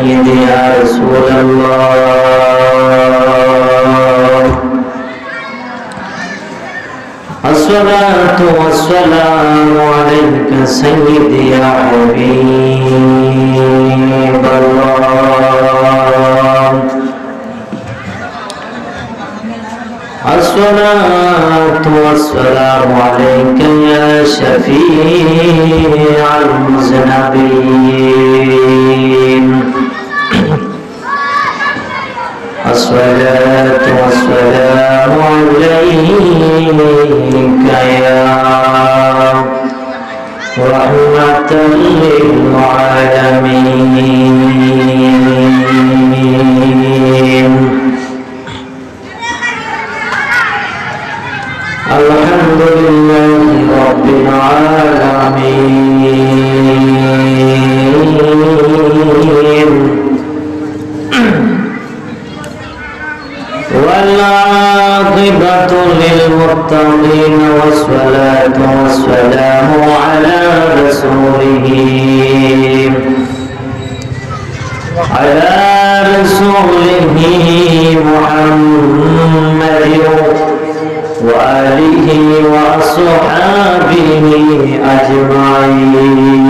سيدي يا رسول الله. الصلاة والسلام عليك سيدي يا حبيب الله. الصلاة والسلام عليك يا شفيع المذنبين. الصلاة والسلام عليك يا رحمة للعالمين الحمد لله رب العالمين للمتقين والصلاة والسلام على رسوله. على رسوله محمد وآله وأصحابه أجمعين.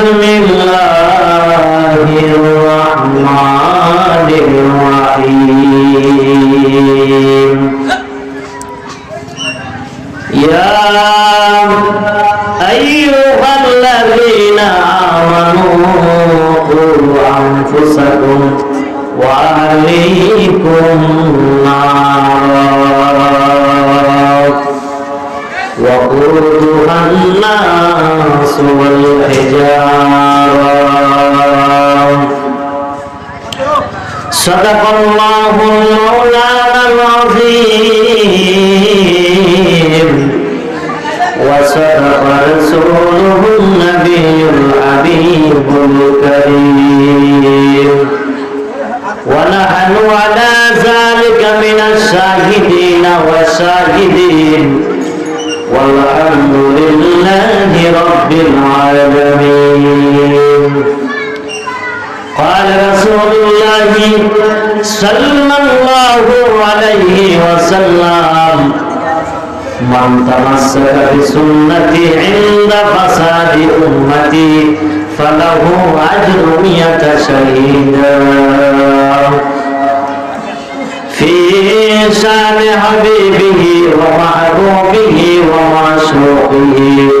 بسم الله الرحمن الرحيم يا أيها الذين آمنوا قوا أنفسكم وأهليكم نارا وقودها والحجارة صدق الله مولانا العظيم وصدق رسوله النبي الحبيب الكريم ونحن على ذلك من الشاهدين والشاهدين. العالمين. قال رسول الله صلى الله عليه وسلم من تمسك بسنتي عند فساد أمتي فله أجر مئة شهيدا. في شان حبيبه ومحبوبه ومعشوقه.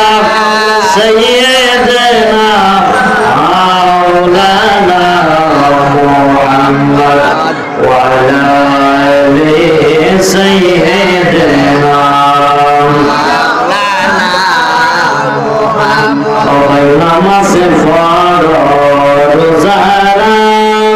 سيدنا مولانا محمد وعلى آله سيدنا مولانا محمد. وبينما صفار زهران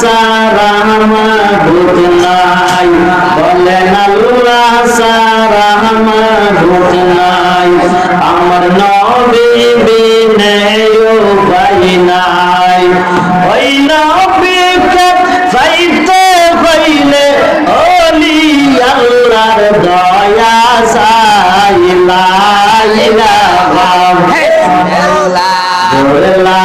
সারা মাহবুব নাই বলেন আল্লাহ সারা মাহবুব নাই আমার নবী বিনে উপায় নাই। ওই নবীকে পাইতে হইলে ওলি আল্লাহর দয়া সাইলা ইলাহা লা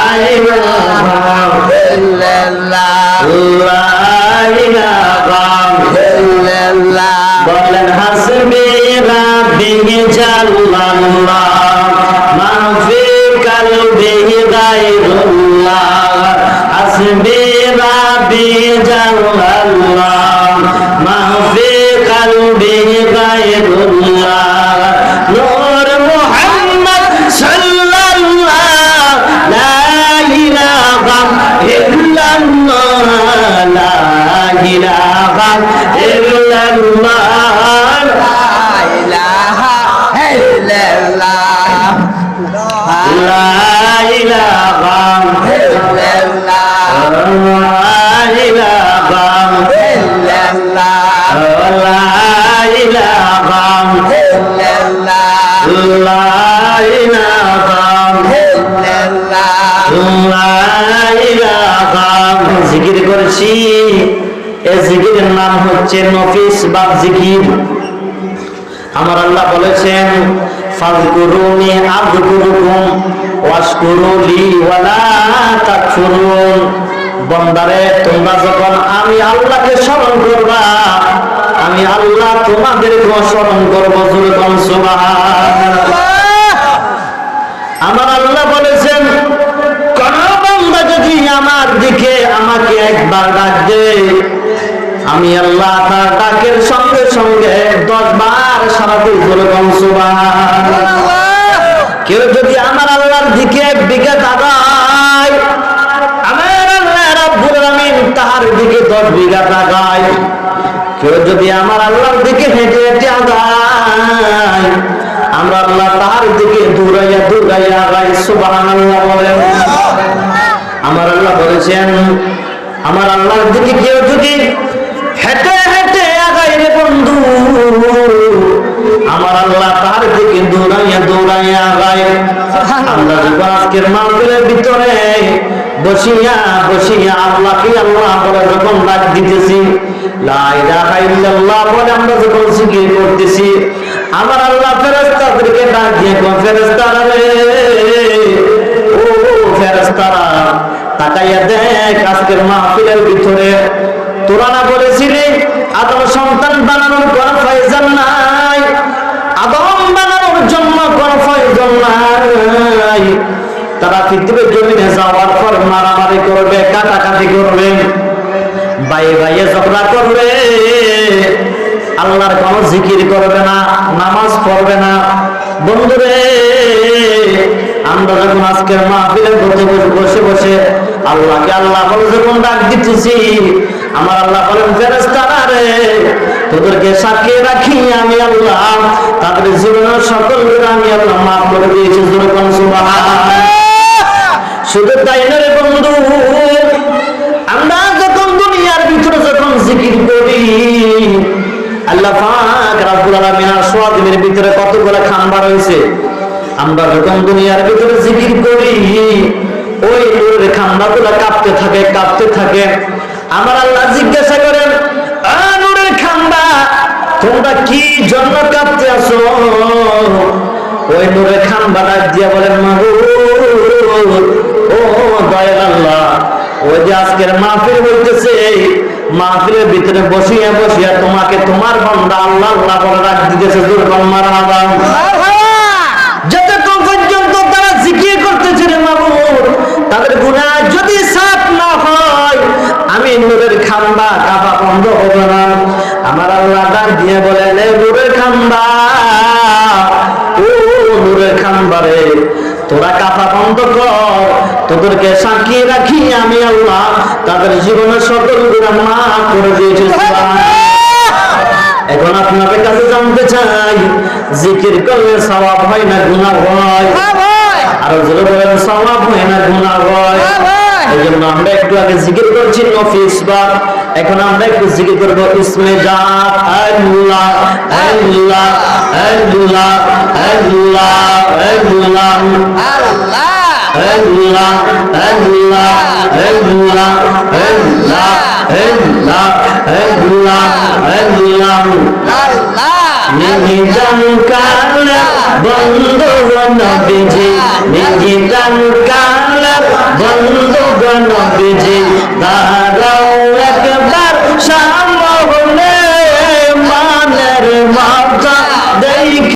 জালাল্লাহ মাফি কালবে হিদায়াতুল্লাহ। আসবে রাব্বি জালাল্লাহ মাফি কালবে হিদায়াতুল্লাহ। নূর মুহাম্মদ সাল্লাল্লাহ। লা ইলাহা ইল্লাল্লাহ। লা ইলাহা ইল্লাল্লাহ। জিকির করছি। এ জিকিরের নাম হচ্ছে নফিস বা জিকির। আমার আল্লাহ বলেছেন ফাযকুরুনি আযকুরুকুম ওয়াশকুরুলি ওয়ালা তাকফুরুন। বন্দারে, তোমরা যখন আমি আল্লাহকে স্মরণ করবা, আমি আল্লাহ তোমাদেরকে স্মরণ করব জুরকম সুবাহ আমার আল্লাহ বলেছেন, কোন বন্দা যদি আমার দিকে আমাকে একবার ডাক দে, আমি আল্লাহ তার ডাকের সঙ্গে সঙ্গে দশ বার সারা দিই জুরকম সুবাহ কেউ যদি আমার আল্লাহর দিকে যদি আমার আল্লাহর দিকে হেঁটে হেঁটে আগায় আমরা আল্লাহ তার দিকে দৌড়াইয়া দৌড়াইয়া আগাই সুবহানাল্লাহ বলেন। আমার আল্লাহ বলেছেন, আমার আল্লাহর দিকে কেউ যদি হেঁটে হেঁটে আগাই রে বন্ধু, আমার আল্লাহ তার দিকে দৌড়াইয়া দৌড়াইয়া আগায়। আমরা যখন আজকের মাহফিলের ভিতরে বসিয়া বসিয়া আল্লাহকে আল্লাহ বলে যখন ডাক দিতেছি বলে আমরা তোরা না বলেছিলি আদম সন্তান বানানোর কোনো প্রয়োজন নাই আদম বানানোর জন্য কোনো প্রয়োজন নাই তারা পৃথিবীর জমিনে যাওয়ার পর মারামারি করবে কাটাকাটি করবে বাইয়ে বাইয়ে ঝগড়া করবে আল্লাহর কোনো জিকির করবে না নামাজ পড়বে না বন্ধুরে আমরা যখন আজকের মাহফিলের বসে বসে বসে আল্লাহকে আল্লাহ বলে যখন ডাক দিতেছি, আমার আল্লাহ বলেন ফেরেস্তারা রে, তোদেরকে সাক্ষী রাখি আমি আল্লাহ। তাদের জীবনের সকল আমি আল্লাহ মাফ করে দিয়েছি যেরকম শুধু তাই না রে বন্ধু, আমরা যখন দুনিয়ার ভিতরে যখন জিকির করি, আল্লাহ পাক রাব্বুল আলামিন আর সোয়াদিনের ভিতরে কতগুলো খাম্বা রয়েছে? আমরা যখন দুনিয়ার ভিতরে জিকির করি, ওই নূরের খাম্বাগুলো কাঁপতে থাকে কাঁপতে থাকে। আমার আল্লাহ জিজ্ঞাসা করেন আজকের হইতেছে, মাহফিলের ভিতরে বসিয়া বসিয়া তোমাকে তোমার বান্দা আল্লাহ বলে রাখ দিতেছে দুর্গম মারহাবা যতক্ষণ পর্যন্ত তারা জিকির করতেছে রে মামুর তাদের গুনাহ যদি সাফ না হয়, আমি নূরের খাম্বা কাপা বন্ধ হবে না। আমার আল্লাহ ডাক দিয়ে বলেন নূরের খাম্বা, ও নূরের খাম্বারে তোরা কাপা বন্ধ কর। তোদেরকে সাক্ষী রাখি আমি আল্লাহ। তাদের জীবনের সকল গুণা মাফ করে দিয়েছি এখন আপনাদের কাছে জানতে চাই, জিকির করলে সওয়াব হয় না গুনাহ হয়? হয় হয় এখন আমরা আল্লাহ নিজান কালা বন্ধ নবীজি নিজান কালা বন্ধ নবীজি তারাও একবার সারা